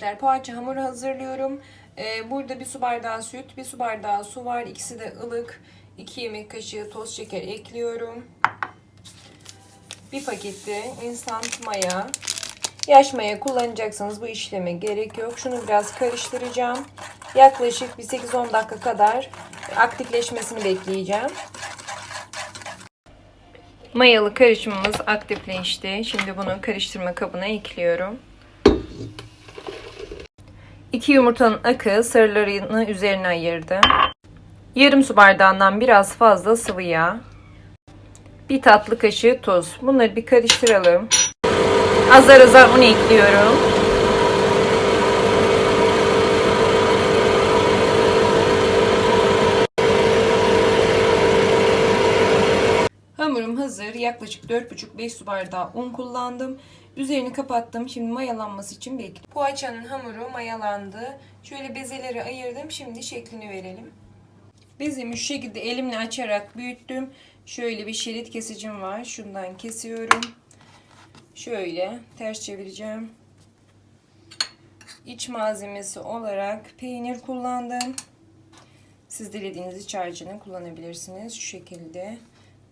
arkadaşlar poğaça hamuru hazırlıyorum. Ee, burada bir su bardağı süt, bir su bardağı su var. İkisi de ılık. 2 yemek kaşığı toz şeker ekliyorum. Bir pakette instant maya. Yaş maya kullanacaksanız bu işleme gerek yok. Şunu biraz karıştıracağım. Yaklaşık bir 8-10 dakika kadar aktifleşmesini bekleyeceğim. Mayalı karışımımız aktifleşti. Şimdi bunu karıştırma kabına ekliyorum. 2 yumurtanın akı sarılarını üzerine ayırdım. Yarım su bardağından biraz fazla sıvı yağ. Bir tatlı kaşığı tuz. Bunları bir karıştıralım. Azar azar un ekliyorum. Hamurum hazır. Yaklaşık 4,5-5 su bardağı un kullandım. Üzerini kapattım. Şimdi mayalanması için bekliyorum. Poğaçanın hamuru mayalandı. Şöyle bezeleri ayırdım. Şimdi şeklini verelim. Bezemi şu şekilde elimle açarak büyüttüm. Şöyle bir şerit kesicim var. Şundan kesiyorum. Şöyle ters çevireceğim. İç malzemesi olarak peynir kullandım. Siz dilediğiniz iç harcını kullanabilirsiniz. Şu şekilde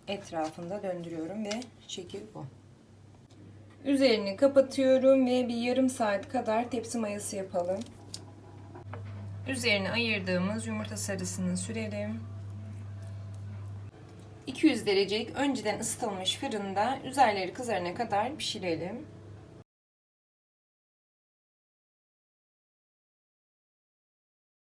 etrafında döndürüyorum ve şekil bu. Üzerini kapatıyorum ve bir yarım saat kadar tepsi mayası yapalım. Üzerine ayırdığımız yumurta sarısını sürelim. 200 derecelik önceden ısıtılmış fırında üzerleri kızarana kadar pişirelim.